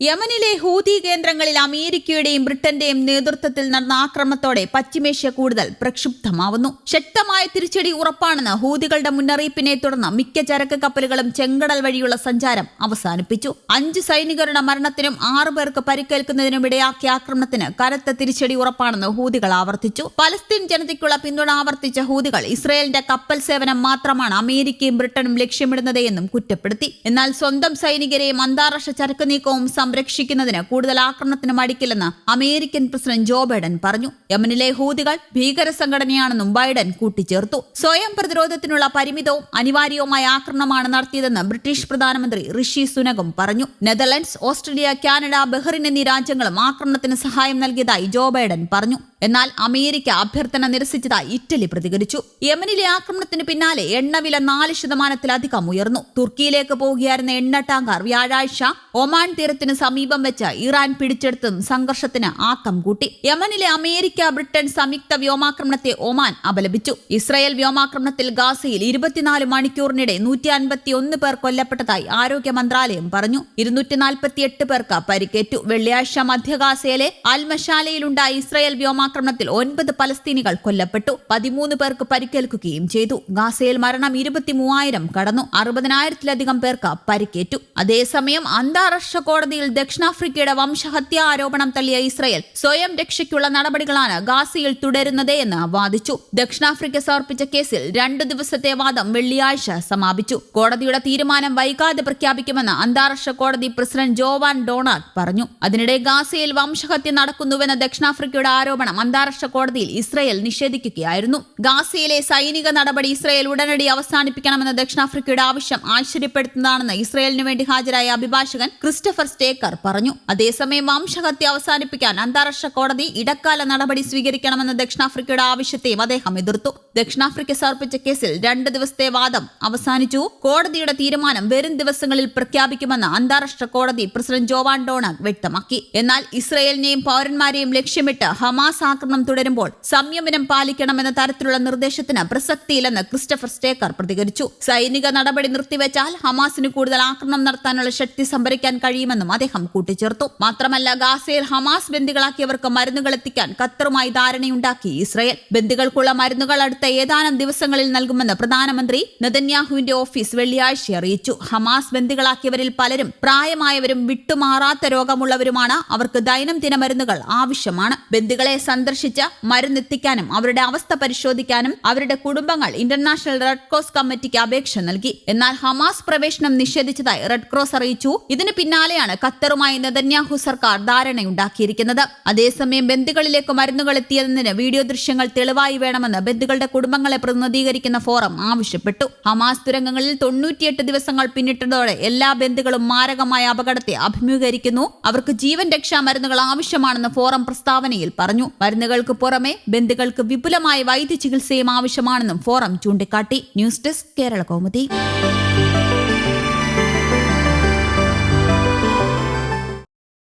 യമനിലെ ഹൂതി കേന്ദ്രങ്ങളിൽ അമേരിക്കയുടെയും ബ്രിട്ടന്റെയും നേതൃത്വത്തിൽ നടന്ന ആക്രമണത്തോടെ പശ്ചിമേഷ്യ കൂടുതൽ പ്രക്ഷുബ്ധമാവുന്നു. ശക്തമായ തിരിച്ചടി ഉറപ്പാണെന്ന് ഹൂതികളുടെ മുന്നറിയിപ്പിനെ തുടർന്ന് മിക്ക ചരക്ക് കപ്പലുകളും ചെങ്കടൽ വഴിയുള്ള സഞ്ചാരം അവസാനിപ്പിച്ചു. അഞ്ച് സൈനികരുടെ മരണത്തിനും ആറു പേർക്ക് പരിക്കേൽക്കുന്നതിനും ഇടയാക്കിയ ആക്രമണത്തിന് കനത്ത തിരിച്ചടി ഉറപ്പാണെന്ന് ഹൂതികൾ ആവർത്തിച്ചു. പലസ്തീൻ ജനതയ്ക്കുള്ള പിന്തുണ ആവർത്തിച്ച ഹൂതികൾ ഇസ്രയേലിന്റെ കപ്പൽ സേവനം മാത്രമാണ് അമേരിക്കയും ബ്രിട്ടനും ലക്ഷ്യമിടുന്നതെന്നും കുറ്റപ്പെടുത്തി. എന്നാൽ സ്വന്തം സൈനികരെയും അന്താരാഷ്ട്ര ചരക്ക് നീക്കവും സംരക്ഷിക്കുന്നതിന് കൂടുതൽ ആക്രമണത്തിന് മടിക്കില്ലെന്ന് അമേരിക്കൻ പ്രസിഡന്റ് ജോ ബൈഡൻ പറഞ്ഞു. യമനിലെ ഹൂതികൾ ഭീകര സംഘടനയാണെന്നും ബൈഡൻ കൂട്ടിച്ചേർത്തു. സ്വയം പ്രതിരോധത്തിനുള്ള പരിമിതവും അനിവാര്യവുമായ ആക്രമണമാണ് നടത്തിയതെന്ന് ബ്രിട്ടീഷ് പ്രധാനമന്ത്രി ഋഷി സുനകും പറഞ്ഞു. നെതർലൻഡ്സ് ഓസ്ട്രേലിയ കാനഡ ബഹ്റിൻ എന്നീ രാജ്യങ്ങളും ആക്രമണത്തിന് സഹായം നൽകിയതായി ജോ ബൈഡൻ പറഞ്ഞു. എന്നാൽ അമേരിക്ക അഭ്യർത്ഥന നിരസിച്ചതായി ഇറ്റലി പ്രതികരിച്ചു. യമനിലെ ആക്രമണത്തിന് പിന്നാലെ എണ്ണവില നാല് ശതമാനത്തിലധികം ഉയർന്നു. തുർക്കിയിലേക്ക് പോകുകയായിരുന്ന എണ്ണ ടാങ്കർ വ്യാഴാഴ്ച ഒമാൻ തീരത്തിന് സമീപം വെച്ച് ഇറാൻ പിടിച്ചെടുത്തും സംഘർഷത്തിന് ആക്കം കൂട്ടി. യമനിലെ അമേരിക്ക ബ്രിട്ടൻ സംയുക്ത വ്യോമാക്രമണത്തെ ഒമാൻ അപലപിച്ചു. ഇസ്രായേൽ വ്യോമാക്രമണത്തിൽ ഗാസയിൽ ഇരുപത്തിനാല് മണിക്കൂറിനിടെ നൂറ്റി അൻപത്തി ഒന്ന് പേർ കൊല്ലപ്പെട്ടതായി ആരോഗ്യ മന്ത്രാലയം പറഞ്ഞു. ഇരുന്നൂറ്റി നാൽപ്പത്തിയെട്ട് പേർക്ക് പരിക്കേറ്റു. വെള്ളിയാഴ്ച മധ്യഗാസയിലെ അൽമശാലയിലുണ്ടായ ഇസ്രായേൽ വ്യോമാക്രമണത്തിൽ ഒൻപത് പലസ്തീനികൾ കൊല്ലപ്പെട്ടു. പതിമൂന്ന് പേർക്ക് പരിക്കേൽക്കുകയും ചെയ്തു. ഗാസയിൽ മരണം ഇരുപത്തി മൂവായിരം കടന്നു. അറുപതിനായിരത്തിലധികം പേർക്ക് പരിക്കേറ്റു. അതേസമയം അന്താരാഷ്ട്ര കോടതിയിൽ ദക്ഷിണാഫ്രിക്കയുടെ വംശഹത്യാ ആരോപണം തള്ളിയ ഇസ്രയേൽ സ്വയം രക്ഷയ്ക്കുള്ള നടപടികളാണ് ഗാസയിൽ തുടരുന്നത് എന്ന് വാദിച്ചു. ദക്ഷിണാഫ്രിക്ക സമർപ്പിച്ച കേസിൽ രണ്ടു ദിവസത്തെ വാദം വെള്ളിയാഴ്ച സമാപിച്ചു. കോടതിയുടെ തീരുമാനം വൈകാതെ പ്രഖ്യാപിക്കുമെന്ന് അന്താരാഷ്ട്ര കോടതി പ്രസിഡന്റ് ജോവാൻ ഡൊണാൾഡ് പറഞ്ഞു. അതിനിടെ ഗാസയിൽ വംശഹത്യ നടക്കുന്നുവെന്ന ദക്ഷിണാഫ്രിക്കയുടെ ആരോപണം അന്താരാഷ്ട്ര കോടതിയിൽ ഇസ്രയേൽ നിഷേധിക്കുകയായിരുന്നു. ഗാസയിലെ സൈനിക നടപടി ഇസ്രയേൽ ഉടനടി അവസാനിപ്പിക്കണമെന്ന ദക്ഷിണാഫ്രിക്കയുടെ ആവശ്യം ആശ്ചര്യപ്പെടുത്തുന്നതാണെന്ന് ഇസ്രയേലിന് വേണ്ടി ഹാജരായ അഭിഭാഷകൻ ക്രിസ്റ്റഫർ സ്റ്റേക്കർ പറഞ്ഞു. അതേസമയം വംശഹത്യ അവസാനിപ്പിക്കാൻ അന്താരാഷ്ട്ര കോടതി ഇടക്കാല നടപടി സ്വീകരിക്കണമെന്ന ദക്ഷിണാഫ്രിക്കയുടെ ആവശ്യത്തെയും അദ്ദേഹം എതിർത്തു. ദക്ഷിണാഫ്രിക്ക സമർപ്പിച്ച കേസിൽ രണ്ട് ദിവസത്തെ വാദം അവസാനിച്ചു. കോടതിയുടെ തീരുമാനം വരും ദിവസങ്ങളിൽ പ്രഖ്യാപിക്കുമെന്ന് അന്താരാഷ്ട്ര കോടതി പ്രസിഡന്റ് ജോവാൻ ഡോണാൾഡ് വ്യക്തമാക്കി. എന്നാൽ ഇസ്രയേലിനെയും പൗരന്മാരെയും ലക്ഷ്യമിട്ട് ഹമാസ് ആക്രമണം തുടരുമ്പോൾ സംയമനം പാലിക്കണമെന്ന തരത്തിലുള്ള നിർദ്ദേശത്തിന് പ്രസക്തിയില്ലെന്ന് ക്രിസ്റ്റഫർ സ്റ്റേക്കർ പ്രതികരിച്ചു. സൈനിക നടപടി നിർത്തിവെച്ചാൽ ഹമാസിന് കൂടുതൽ ആക്രമണം നടത്താനുള്ള ശക്തി സംഭരിക്കാൻ കഴിയുമെന്നും അദ്ദേഹം കൂട്ടിച്ചേർത്തു. മാത്രമല്ല ഗാസയിൽ ഹമാസ് ബന്ദികളാക്കിയവർക്ക് മരുന്നുകൾ എത്തിക്കാൻ ഖത്തറുമായി ധാരണയുണ്ടാക്കി. ഇസ്രയേൽ ബന്ദികൾക്കുള്ള മരുന്നുകൾ അടുത്ത ഏതാനും ദിവസങ്ങളിൽ നൽകുമെന്ന് പ്രധാനമന്ത്രി നെതന്യാഹുവിന്റെ ഓഫീസ് വെള്ളിയാഴ്ച അറിയിച്ചു. ഹമാസ് ബന്ദികളാക്കിയവരിൽ പലരും പ്രായമായവരും വിട്ടുമാറാത്ത രോഗമുള്ളവരുമാണ്. അവർക്ക് ദൈനംദിന മരുന്നുകൾ ആവശ്യമാണ്. ബന്ദികളെ സന്ദർശിച്ച് മരുന്നെത്തിക്കാനും അവരുടെ അവസ്ഥ പരിശോധിക്കാനും അവരുടെ കുടുംബങ്ങൾ ഇന്റർനാഷണൽ റെഡ് ക്രോസ് കമ്മിറ്റിക്ക് അപേക്ഷ നൽകി. എന്നാൽ ഹമാസ് പ്രവേശനം നിഷേധിച്ചതായി റെഡ് ക്രോസ് അറിയിച്ചു. ഇതിന് പിന്നാലെയാണ് ഖത്തറുമായി നെതന്യാഹു സർക്കാർ ധാരണയുണ്ടാക്കിയിരിക്കുന്നത്. അതേസമയം ബന്ധുക്കളിലേക്ക് മരുന്നുകൾ എത്തിയതിന് വീഡിയോ ദൃശ്യങ്ങൾ തെളിവായി വേണമെന്ന് ബന്ധുക്കളുടെ കുടുംബങ്ങളെ പ്രതിനിധീകരിക്കുന്ന ഫോറം ആവശ്യപ്പെട്ടു. ഹമാസ് തുരങ്കങ്ങളിൽ തൊണ്ണൂറ്റിയെട്ട് ദിവസങ്ങൾ പിന്നിട്ടതോടെ എല്ലാ ബന്ധുക്കളും മാരകമായ അപകടത്തെ അഭിമുഖീകരിക്കുന്നു. അവർക്ക് ജീവൻ രക്ഷാ മരുന്നുകൾ ആവശ്യമാണെന്ന് ഫോറം പ്രസ്താവനയിൽ പറഞ്ഞു. മരുന്നുകൾക്ക് പുറമെ ബന്ധുക്കൾക്ക് വിപുലമായ വൈദ്യ ചികിത്സയും ആവശ്യമാണെന്നും ഫോറം ചൂണ്ടിക്കാട്ടി. News desk Kerala Kaumudi.